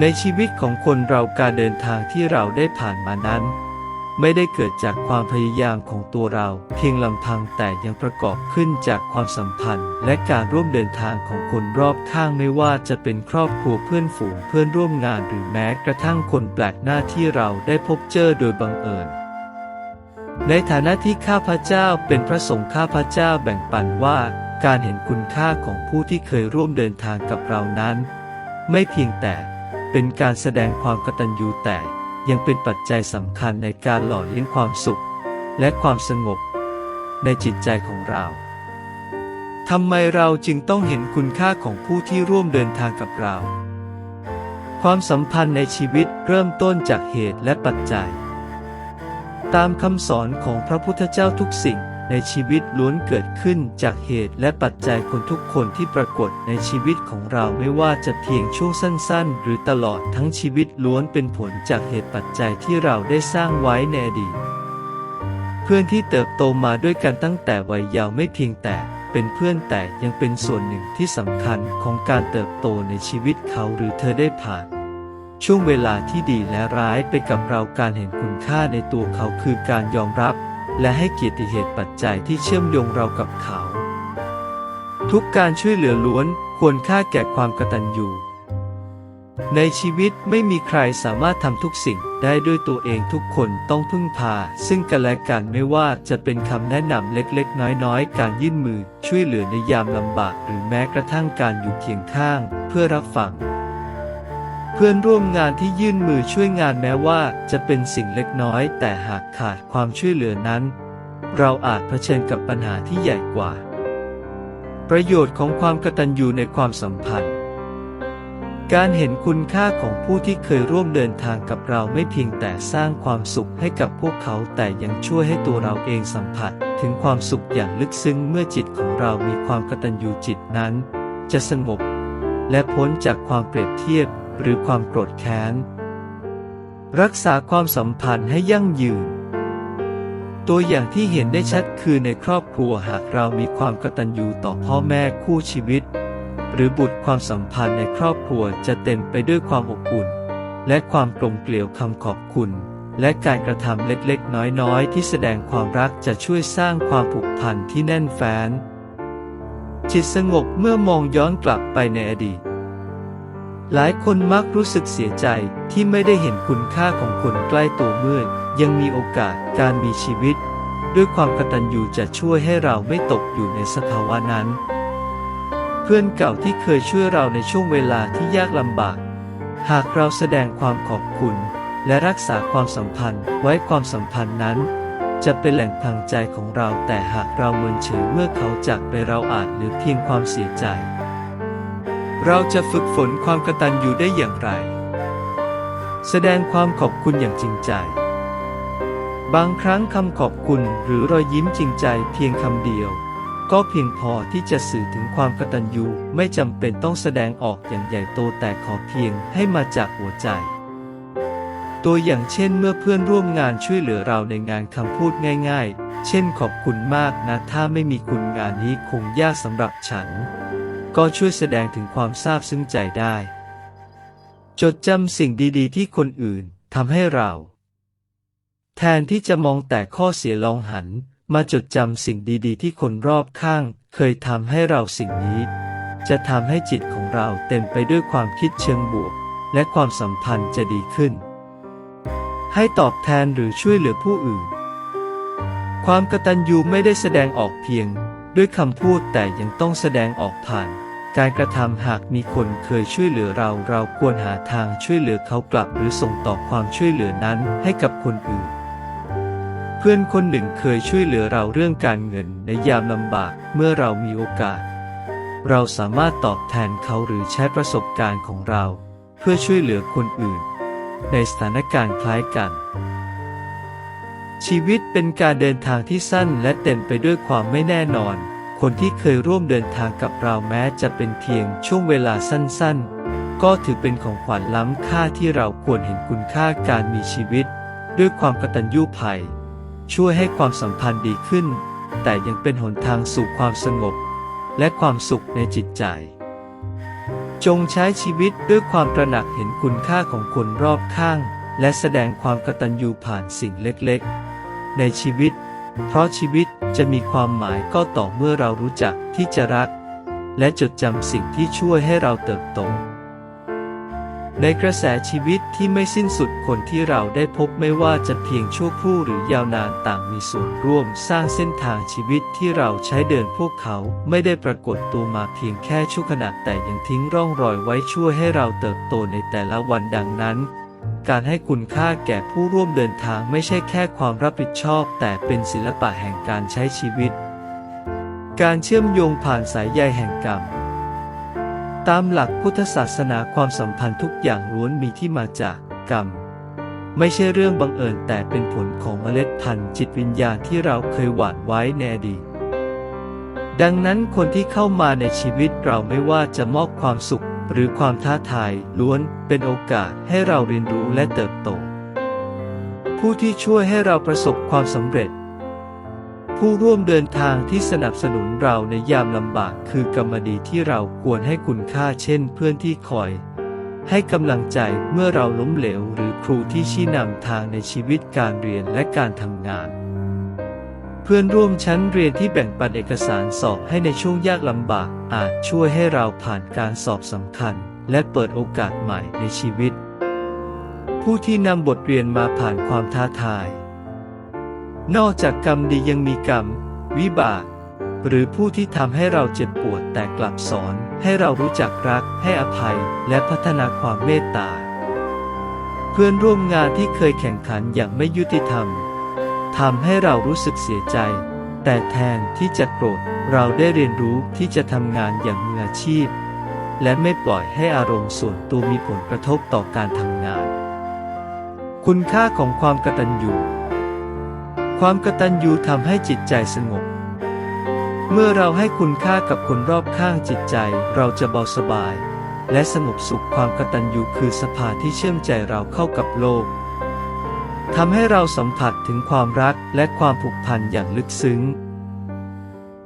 ในชีวิตของคนเราการเดินทางที่เราได้ผ่านมานั้น ไม่ได้เกิดจากความพยายามของตัวเรา เพียงลำพังแต่ยังประกอบขึ้นจากความสัมพันธ์ และการร่วมเดินทางของคนรอบข้างไม่ว่าจะเป็นครอบครัวเพื่อนฝูงเพื่อนร่วมงานหรือแม้กระทั่งคนแปลกหน้าที่เราได้พบเจอโดยบังเอิญในฐานะที่ข้าพเจ้าเป็นพระสงฆ์ข้าพเจ้าแบ่งปันว่า การเห็นคุณค่าของผู้ที่เคยร่วมเดินทางกับเรานั้น ไม่เพียงแต่ เป็นการแสดงความกตัญญูแต่ยังเป็นปัจจัยสำคัญในการหล่อเลี้ยงความสุข และความสงบ ในจิตใจของเราทำไมเราจึงต้องเห็นคุณค่าของผู้ที่ร่วมเดินทางกับเรา ความสัมพันธ์ในชีวิตเริ่มต้นจากเหตุและปัจจัย ตามคำสอนของพระพุทธเจ้าทุกสิ่ง ในชีวิตล้วนเกิดขึ้นจากเหตุและปัจจัยคนทุกคนที่ปรากฏในชีวิตของเราไม่ว่าจะเพียงช่วงสั้น ๆ หรือตลอดทั้งชีวิตล้วนเป็นผลจากเหตุปัจจัยที่เราได้สร้างไว้ในอดีต เพื่อนที่เติบโตมาด้วยกันตั้งแต่วัยเยาว์ไม่เพียงแต่เป็นเพื่อนแต่ยังเป็นส่วนหนึ่งที่สำคัญของการเติบโตในชีวิตเขาหรือเธอได้ผ่าน ช่วงเวลาที่ดีและร้ายไปกับเราการเห็นคุณค่าในตัวเขาคือการยอมรับ และให้เกียรติเหตุปัจจัยที่เชื่อมโยงเรากับเขา ทุกการช่วยเหลือล้วนควรค่าแก่ความกตัญญูในชีวิตไม่มีใครสามารถทำทุกสิ่งได้ด้วยตัวเองทุกคนต้องพึ่งพา ซึ่งกันและกันไม่ว่าจะเป็นคำแนะนำเล็กๆ น้อยๆ การยื่นมือช่วยเหลือในยามลำบาก หรือแม้กระทั่งการอยู่เคียงข้าง เพื่อรับฟัง เพื่อนร่วมงานที่ยื่นมือช่วยงานแม้ว่าจะเป็นสิ่งเล็กน้อย แต่หากขาดความช่วยเหลือนั้น เราอาจเผชิญกับปัญหาที่ใหญ่กว่า ประโยชน์ของความกตัญญูในความสัมพันธ์ การเห็นคุณค่าของผู้ที่เคยร่วมเดินทางกับเราไม่เพียงแต่สร้างความสุขให้กับพวกเขาแต่ยังช่วยให้ตัวเราเองสัมผัส ถึงความสุขอย่างลึกซึ้งเมื่อจิตของเรามีความกตัญญูจิตนั้น จะสงบ และพ้นจากความเปรียบเทียบ หรือความโกรธแค้น รักษาความสัมพันธ์ให้ยั่งยืน ตัวอย่างที่เห็นได้ชัดคือในครอบครัวหากเรามีความกตัญญูต่อพ่อแม่คู่ชีวิต หรือบุตรความสัมพันธ์ในครอบครัวจะเต็มไปด้วยความอบอุ่น และความกลมเกลียวคำขอบคุณ และการกระทำเล็กๆ น้อยๆ ที่แสดงความรักจะช่วยสร้างความผูกพันที่แน่นแฟ้นจิตสงบเมื่อมองย้อนกลับไปในอดีต หลายคนมักรู้สึกเสียใจที่ไม่ได้เห็นคุณค่าของคนใกล้ตัวเมื่อยังมีโอกาสการมีชีวิต ด้วยความกตัญญูจะช่วยให้เราไม่ตกอยู่ในสภาวะนั้น เพื่อนเก่าที่เคยช่วยเราในช่วงเวลาที่ยากลำบาก หากเราแสดงความขอบคุณ และรักษาความสัมพันธ์ไว้ความสัมพันธ์นั้น จะเป็นแหล่งพลังใจของเราแต่หากเราเมินเฉยเมื่อเขาจากไปเราอาจเหลือเพียงความเสียใจ เราจะฝึกฝนความกตัญญูได้อย่างไร แสดงความขอบคุณอย่างจริงใจ บางครั้งคำขอบคุณหรือรอยยิ้มจริงใจเพียงคำเดียว ก็เพียงพอที่จะสื่อถึงความกตัญญูไม่จำเป็นต้องแสดงออกอย่างใหญ่โตแต่ขอเพียงให้มาจากหัวใจ ตัวอย่างเช่นเมื่อเพื่อนร่วมงานช่วยเหลือเราในงานคำพูดง่าย ๆ เช่นขอบคุณมากนะถ้าไม่มีคุณงานนี้คงยากสำหรับฉัน ก็ช่วยแสดงถึงความซาบซึ้งใจได้ จดจำสิ่งดีๆ ที่คนอื่นทำให้เรา แทนที่จะมองแต่ข้อเสียลองหัน มาจดจำสิ่งดีๆ ที่คนรอบข้าง เคยทำให้เราสิ่งนี้ จะทำให้จิตของเราเต็มไปด้วยความคิดเชิงบวก และความสัมพันธ์จะดีขึ้น ให้ตอบแทนหรือช่วยเหลือผู้อื่น ความกตัญญูไม่ได้แสดงออกเพียงด้วยคำพูดแต่ยังต้องแสดงออกผ่าน การกระทำหากมีคนเคยช่วยเหลือเรา เราควรหาทางช่วยเหลือเขากลับหรือส่งต่อความช่วยเหลือนั้นให้กับคนอื่น เพื่อนคนหนึ่งเคยช่วยเหลือเราเรื่องการเงินในยามลำบากเมื่อเรามีโอกาส เราสามารถตอบแทนเขาหรือใช้ประสบการณ์ของเรา เพื่อช่วยเหลือคนอื่น ในสถานการณ์คล้ายกันชีวิตเป็นการเดินทางที่สั้นและเต็มไปด้วยความไม่แน่นอน คนที่เคยร่วมเดินทางกับเราแม้จะเป็นเพียงช่วงเวลาสั้นๆ ก็ถือเป็นของขวัญล้ำค่าที่เราควรเห็นคุณค่าการมีชีวิต ด้วยความกตัญญูภัย ช่วยให้ความสัมพันธ์ดีขึ้น แต่ยังเป็นหนทางสู่ความสงบ และความสุขในจิตใจ จงใช้ชีวิตด้วยความตระหนักเห็นคุณค่าของคนรอบข้าง และแสดงความกตัญญูผ่านสิ่งเล็กๆ ในชีวิต เพราะชีวิต จะมีความหมายก็ต่อเมื่อเรารู้จักที่จะรัก และจดจำสิ่งที่ช่วยให้เราเติบโต ในกระแสชีวิตที่ไม่สิ้นสุดคนที่เราได้พบไม่ว่าจะเพียงชั่วครู่หรือยาวนานต่างมีส่วนร่วมสร้างเส้นทางชีวิตที่เราใช้เดินพวกเขาไม่ได้ปรากฏตัวมาเพียงแค่ชั่วขณะแต่ยังทิ้งร่องรอยไว้ช่วยให้เราเติบโตในแต่ละวันดังนั้น การให้คุณค่าแก่ผู้ร่วมเดินทางไม่ใช่แค่ความรับผิดชอบ แต่เป็นศิลปะแห่งการใช้ชีวิต การเชื่อมโยงผ่านสายใยแห่งกรรม ตามหลักพุทธศาสนาความสัมพันธ์ทุกอย่างล้วนมีที่มาจากกรรม ไม่ใช่เรื่องบังเอิญแต่เป็นผลของเมล็ดพันธุ์จิตวิญญาณที่เราเคยหว่านไว้ในอดีตดังนั้นคนที่เข้ามาในชีวิตเราไม่ว่าจะมอบความสุข หรือความท้าทายล้วนเป็นโอกาสให้เราเรียนรู้และเติบโต ผู้ที่ช่วยให้เราประสบความสำเร็จ ผู้ร่วมเดินทางที่สนับสนุนเราในยามลำบากคือกรรมดีที่เราควรให้คุณค่าเช่น เพื่อนที่คอย ให้กำลังใจเมื่อเราล้มเหลว หรือครูที่ชี้นำทางในชีวิตการเรียนและการทำงาน เพื่อนร่วมชั้นเรียนที่แบ่งปันเอกสารสอบให้ในช่วงยากลำบาก อาจช่วยให้เราผ่านการสอบสำคัญ และเปิดโอกาสใหม่ในชีวิต ผู้ที่นำบทเรียนมาผ่านความท้าทาย นอกจากกรรมดียังมีกรรม วิบาก หรือผู้ที่ทำให้เราเจ็บปวดแต่กลับสอน ให้เรารู้จักรัก ให้อภัย และพัฒนาความเมตตา เพื่อนร่วมงานที่เคยแข่งขันอย่างไม่ยุติธรรม ทำให้เรารู้สึกเสียใจ แต่แทนที่จะโกรธเราได้เรียนรู้ที่จะทำงานอย่างมืออาชีพ และไม่ปล่อยให้อารมณ์ส่วนตัวมีผลกระทบต่อการทำงาน คุณค่าของความกตัญญูความกตัญญูทำให้จิตใจสงบ เมื่อเราให้คุณค่ากับคนรอบข้างจิตใจเราจะเบาสบาย และสงบสุขความกตัญญูคือสะพาที่เชื่อมใจเราเข้ากับโลก ทำให้เราสัมผัสถึงความรักและความผูกพันอย่างลึกซึ้ง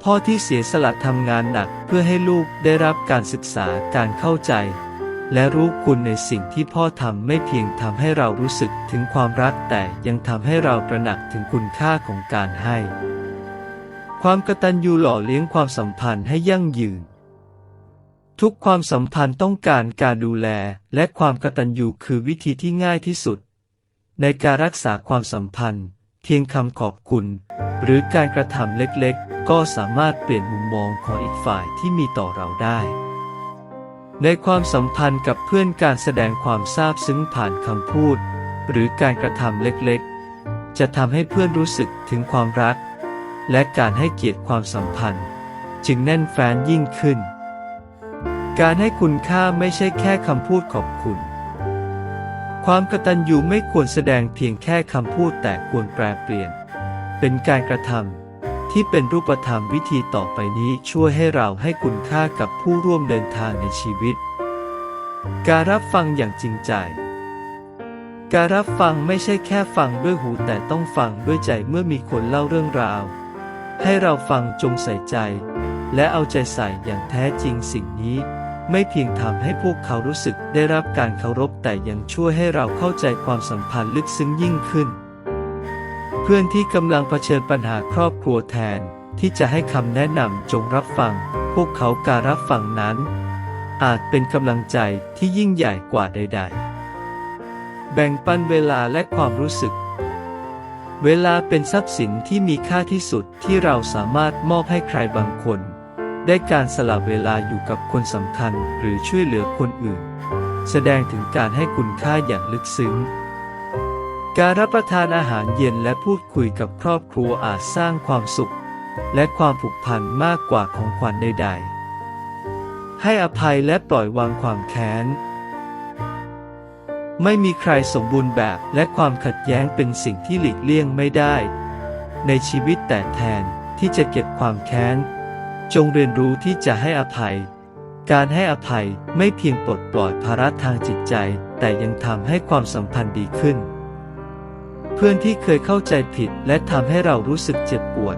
พ่อที่เสียสละทำงานหนักเพื่อให้ลูกได้รับการศึกษาการเข้าใจ และรู้คุณในสิ่งที่พ่อทำไม่เพียงทำให้เรารู้สึกถึงความรักแต่ยังทำให้เราตระหนักถึงคุณค่าของการให้ ความกตัญญูหล่อเลี้ยงความสัมพันธ์ให้ยั่งยืนทุกความสัมพันธ์ต้องการการดูแล และความกตัญญูคือวิธีที่ง่ายที่สุด ในการรักษาความสัมพันธ์ เพียงคำขอบคุณ หรือการกระทำเล็กๆ ก็สามารถเปลี่ยนมุมมองของอีกฝ่ายที่มีต่อเราได้ ในความสัมพันธ์กับเพื่อนการแสดงความซาบซึ้งผ่านคำพูด หรือการกระทำเล็กๆ จะทำให้เพื่อนรู้สึกถึงความรัก และการให้เกียรติความสัมพันธ์ จึงแน่นแฟ้นยิ่งขึ้น การให้คุณค่าไม่ใช่แค่คำพูดขอบคุณ ความกตัญญูไม่ควรแสดงเพียงแค่คำพูดแต่ควรแปลเปลี่ยน เป็นการกระทำที่เป็นรูปธรรมวิธีต่อไปนี้ช่วยให้เราให้คุณค่ากับผู้ร่วมเดินทางในชีวิต การรับฟังอย่างจริงใจ การรับฟังไม่ใช่แค่ฟังด้วยหูแต่ต้องฟังด้วยใจเมื่อมีคนเล่าเรื่องราว ให้เราฟังจงใส่ใจ และเอาใจใส่อย่างแท้จริงสิ่งนี้ ไม่เพียงทำให้พวกเขารู้สึกได้รับการเคารพแต่ยังช่วยให้เราเข้าใจความสัมพันธ์ลึกซึ้งยิ่งขึ้น เพื่อนที่กำลังเผชิญปัญหาครอบครัวแทน ที่จะให้คำแนะนำจงรับฟัง พวกเขาการรับฟังนั้น อาจเป็นกำลังใจที่ยิ่งใหญ่กว่าใด ๆ แบ่งปันเวลาและความรู้สึก เวลาเป็นทรัพย์สินที่มีค่าที่สุดที่เราสามารถมอบให้ใครบางคน ได้การสละเวลาอยู่กับคนสำคัญหรือช่วยเหลือคนอื่น แสดงถึงการให้คุณค่าอย่างลึกซึ้ง การรับประทานอาหารเย็นและพูดคุยกับครอบครัวอาจสร้างความสุข และความผูกพันมากกว่าของขวัญใด ๆ ให้อภัยและปล่อยวางความแค้น ไม่มีใครสมบูรณ์แบบและความขัดแย้งเป็นสิ่งที่หลีกเลี่ยงไม่ได้ ในชีวิตแต่แทนที่จะเก็บความแค้น จงเรียนรู้ที่จะให้อภัย การให้อภัยไม่เพียงปลดปล่อยภาระทางจิตใจ แต่ยังทำให้ความสัมพันธ์ดีขึ้น เพื่อนที่เคยเข้าใจผิดและทำให้เรารู้สึกเจ็บปวด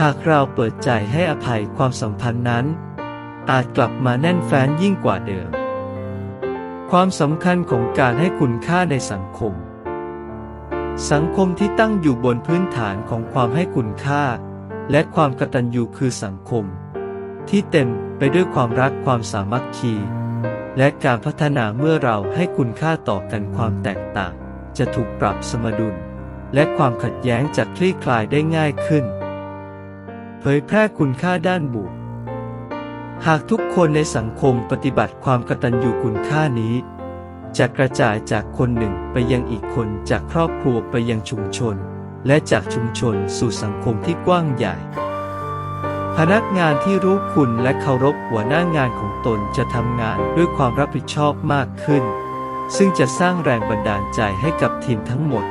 หากเราเปิดใจให้อภัยความสัมพันธ์นั้น อาจกลับมาแน่นแฟ้นยิ่งกว่าเดิม ความสำคัญของการให้คุณค่าในสังคม สังคมที่ตั้งอยู่บนพื้นฐานของความให้คุณค่า และความกตัญญูคือสังคม ที่เต็มไปด้วยความรักความสามัคคี และการพัฒนาเมื่อเราให้คุณค่าต่อกันความแตกต่าง จะถูกปรับสมดุล และความขัดแย้งจะคลี่คลายได้ง่ายขึ้น เผยแพร่คุณค่าด้านบวกหากทุกคนในสังคมปฏิบัติความกตัญญูคุณค่านี้ จะกระจายจากคนหนึ่งไปยังอีกคนจากครอบครัวไปยังชุมชน และจากชุมชนสู่สังคมที่กว้างใหญ่ พนักงานที่รู้คุณและเคารพหัวหน้างานของตนจะทำงานด้วยความรับผิดชอบมากขึ้น ซึ่งจะสร้างแรงบันดาลใจให้กับทีมทั้งหมด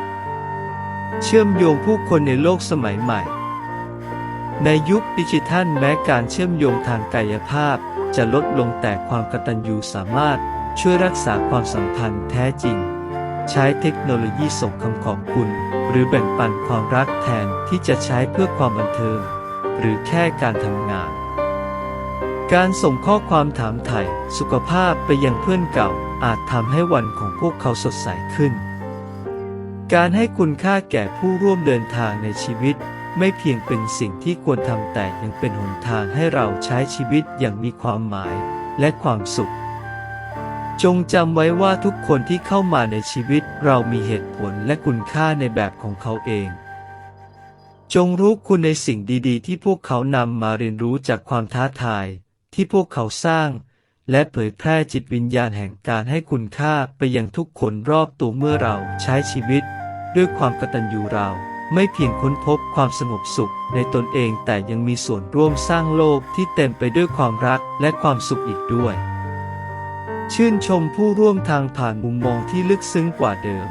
เชื่อมโยงผู้คนในโลกสมัยใหม่ ในยุคดิจิทัลแม้การเชื่อมโยงทางกายภาพ จะลดลงแต่ความกตัญญูสามารถช่วยรักษาความสัมพันธ์แท้จริง ใช้เทคโนโลยีส่งคำขอบคุณ หรือแบ่งปันความรักแทนที่จะใช้เพื่อความบันเทิง หรือแค่การทำงาน การส่งข้อความถามไถ่สุขภาพไปยังเพื่อนเก่า อาจทำให้วันของพวกเขาสดใสขึ้น การให้คุณค่าแก่ผู้ร่วมเดินทางในชีวิต ไม่เพียงเป็นสิ่งที่ควรทำแต่ยังเป็นหนทางให้เราใช้ชีวิตอย่างมีความหมายและความสุข จงจำไว้ว่าทุกคนที่เข้ามาในชีวิตเรามีเหตุผลและคุณค่าในแบบของเขาเอง จงรู้คุณในสิ่งดีๆ ที่พวกเขานำมาเรียนรู้จากความท้าทาย ที่พวกเขาสร้าง และเผยแพร่จิตวิญญาณแห่งการให้คุณค่าไปยังทุกคนรอบตัวเมื่อเราใช้ชีวิต ด้วยความกตัญญูเราไม่เพียงค้นพบความสงบสุขในตนเองแต่ยังมีส่วนร่วมสร้างโลกที่เต็มไปด้วยความรักและความสุขอีกด้วย ชื่นชมผู้ร่วมทางผ่านมุมมองที่ลึกซึ้งกว่าเดิม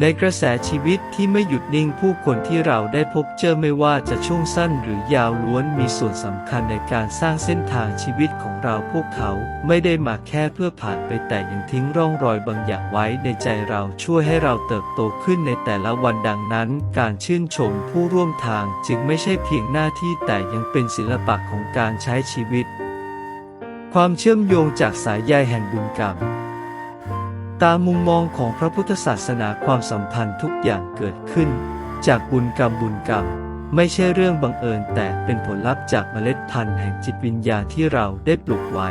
ในกระแสชีวิตที่ไม่หยุดนิ่งผู้คนที่เราได้พบเจอไม่ว่าจะช่วงสั้นหรือยาวล้วนมีส่วนสำคัญในการสร้างเส้นทางชีวิตของเราพวกเขาไม่ได้มาแค่เพื่อผ่านไปแต่ยังทิ้งร่องรอยบางอย่างไว้ในใจเราช่วยให้เราเติบโตขึ้นในแต่ละวันดังนั้น การชื่นชมผู้ร่วมทางจึงไม่ใช่เพียงหน้าที่แต่ยังเป็นศิลปะของการใช้ชีวิต ความเชื่อมโยงจากสายใยแห่งบุญกรรม ตามมุมมองของพระพุทธศาสนาความสัมพันธ์ทุกอย่างเกิดขึ้น จากบุญกรรมบุญกรรม ไม่ใช่เรื่องบังเอิญแต่เป็นผลลัพธ์จากเมล็ดพันธุ์แห่งจิตวิญญาณที่เราได้ปลูกไว้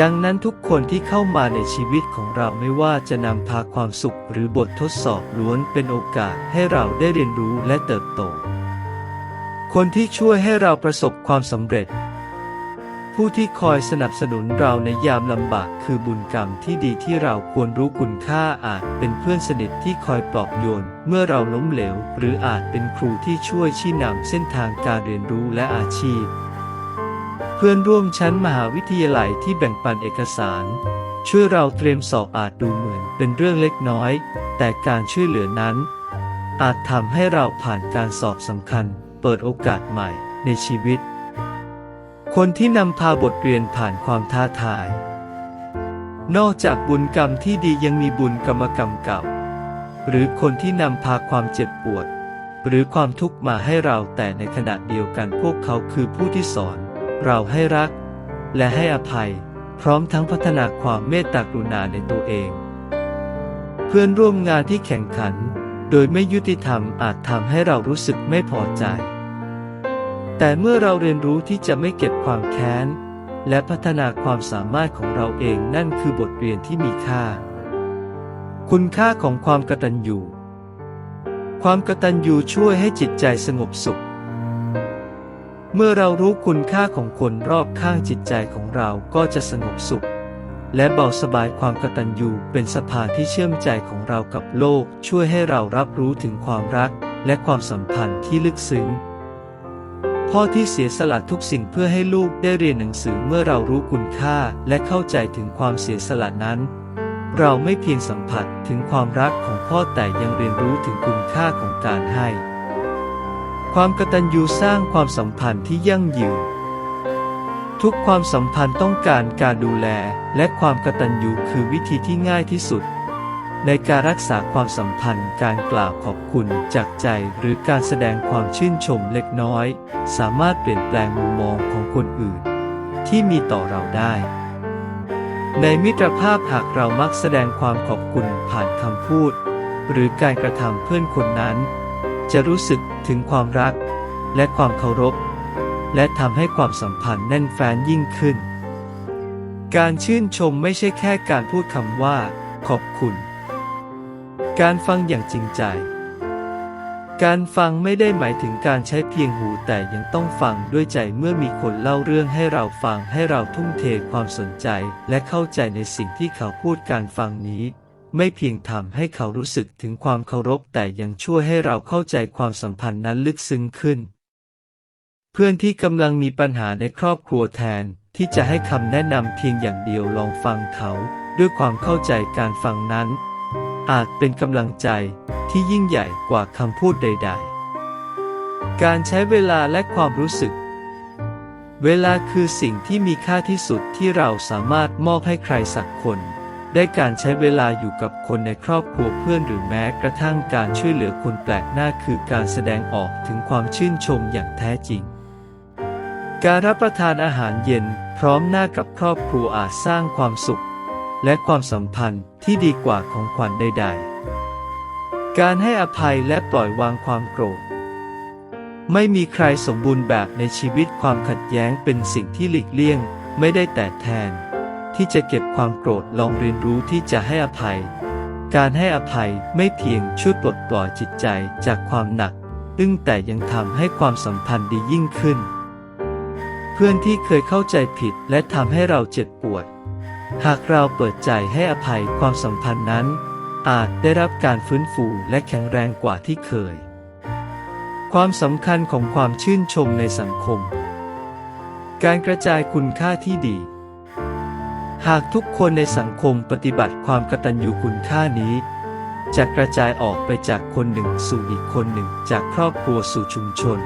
ดังนั้นทุกคนที่เข้ามาในชีวิตของเราไม่ว่าจะนำพาความสุขหรือบททดสอบล้วนเป็นโอกาสให้เราได้เรียนรู้และเติบโต คนที่ช่วยให้เราประสบความสำเร็จ ผู้ที่คอยสนับสนุนเราในยามลำบากคือบุญกรรมที่ดีที่เราควรรู้คุณค่าอาจเป็นเพื่อนสนิทที่คอยปลอบโยน เมื่อเราล้มเหลว หรืออาจเป็นครูที่ช่วยชี้นำเส้นทางการเรียนรู้และอาชีพ เพื่อนร่วมชั้นมหาวิทยาลัยที่แบ่งปันเอกสาร ช่วยเราเตรียมสอบอาจดูเหมือนเป็นเรื่องเล็กน้อย แต่การช่วยเหลือนั้น อาจทำให้เราผ่านการสอบสำคัญ เปิดโอกาสใหม่ในชีวิต คนที่นำพาบทเรียนผ่านความท้าทาย นอกจากบุญกรรมที่ดียังมีบุญกรรมกรรมเก่า หรือคนที่นำพาความเจ็บปวด หรือความทุกข์มาให้เราแต่ในขณะเดียวกันพวกเขาคือผู้ที่สอน เราให้รัก และให้อภัย พร้อมทั้งพัฒนาความเมตตากรุณาในตัวเอง เพื่อนร่วมงานที่แข่งขัน โดยไม่ยุติธรรมอาจทำให้เรารู้สึกไม่พอใจ แต่เมื่อเราเรียนรู้ที่จะไม่เก็บความแค้น และพัฒนาความสามารถของเราเองนั่นคือบทเรียนที่มีค่า คุณค่าของความกตัญญูความกตัญญูช่วยให้จิตใจสงบสุข เมื่อเรารู้คุณค่าของคนรอบข้างจิตใจของเราก็จะสงบสุข และเบาสบายความกตัญญูเป็นสะพานที่เชื่อมใจของเรากับโลก ช่วยให้เรารับรู้ถึงความรัก และความสัมพันธ์ที่ลึกซึ้ง พ่อที่เสียสละทุกสิ่งเพื่อให้ลูกได้เรียนหนังสือเมื่อเรารู้คุณค่าและเข้าใจถึงความเสียสละนั้น เราไม่เพียงสัมผัสถึงความรักของพ่อแต่ยังเรียนรู้ถึงคุณค่าของการให้ ความกตัญญูสร้างความสัมพันธ์ที่ยั่งยืนทุกความสัมพันธ์ต้องการการดูแล และความกตัญญูคือวิธีที่ง่ายที่สุด ในการรักษาความสัมพันธ์การกล่าวขอบคุณจากใจหรือการแสดงความชื่นชมเล็กน้อย สามารถเปลี่ยนแปลงมุมมองของคนอื่น ที่มีต่อเราได้ ในมิตรภาพหากเรามักแสดงความขอบคุณผ่านคำพูด หรือการกระทำเพื่อนคนนั้น จะรู้สึกถึงความรัก และความเคารพ และทำให้ความสัมพันธ์แน่นแฟ้นยิ่งขึ้น การชื่นชมไม่ใช่แค่การพูดคำว่า ขอบคุณ การฟังอย่างจริงใจ การฟังไม่ได้หมายถึงการใช้เพียงหูแต่ยังต้องฟังด้วยใจเมื่อมีคนเล่าเรื่องให้เราฟังให้เราทุ่มเทความสนใจ และเข้าใจในสิ่งที่เขาพูดการฟังนี้ ไม่เพียงทำให้เขารู้สึกถึงความเคารพแต่ยังช่วยให้เราเข้าใจความสัมพันธ์นั้นลึกซึ้งขึ้น เพื่อนที่กำลังมีปัญหาในครอบครัวแทนที่จะให้คำแนะนำเพียงอย่างเดียวลองฟังเขา ด้วยความเข้าใจการฟังนั้น อาจเป็นกำลังใจที่ยิ่งใหญ่กว่าคำพูดใด ๆ การใช้เวลาและความรู้สึก เวลาคือสิ่งที่มีค่าที่สุดที่เราสามารถมอบให้ใครสักคน ได้การใช้เวลาอยู่กับคนในครอบครัวเพื่อนหรือแม้กระทั่งการช่วยเหลือคนแปลกหน้าคือการแสดงออกถึงความชื่นชมอย่างแท้จริง การรับประทานอาหารเย็นพร้อมหน้ากับครอบครัวอาจสร้างความสุข และความสัมพันธ์ที่ดีกว่าของขวัญใด ๆ การให้อภัยและปล่อยวางความโกรธ ไม่มีใครสมบูรณ์แบบในชีวิตความขัดแย้งเป็นสิ่งที่หลีกเลี่ยง ไม่ได้แต่แทน ที่จะเก็บความโกรธลองเรียนรู้ที่จะให้อภัย การให้อภัยไม่เพียงช่วยปลดปล่อยจิตใจจากความหนักอึ้งแต่ยังทำให้ความสัมพันธ์ดียิ่งขึ้น เพื่อนที่เคยเข้าใจผิดและทำให้เราเจ็บปวด หากเราเปิดใจให้อภัยความสัมพันธ์นั้น อาจได้รับการฟื้นฟูและแข็งแรงกว่าที่เคย ความสำคัญของความชื่นชมในสังคม การกระจายคุณค่าที่ดี หากทุกคนในสังคมปฏิบัติความกตัญญูคุณค่านี้ จะกระจายออกไปจากคนหนึ่งสู่อีกคนหนึ่งจากครอบครัวสู่ชุมชน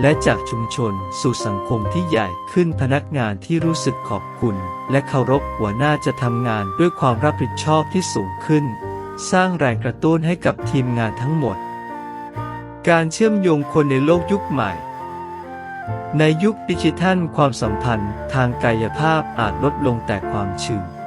และจากชุมชนสู่สังคมที่ใหญ่ขึ้นพนักงานที่รู้สึกขอบคุณ และเคารพหัวหน้าจะทำงานด้วยความรับผิดชอบที่สูงขึ้น สร้างแรงกระตุ้นให้กับทีมงานทั้งหมด การเชื่อมโยงคนในโลกยุคใหม่ ในยุคดิจิทัลความสัมพันธ์ทางกายภาพอาจลดลงแต่ความชื่น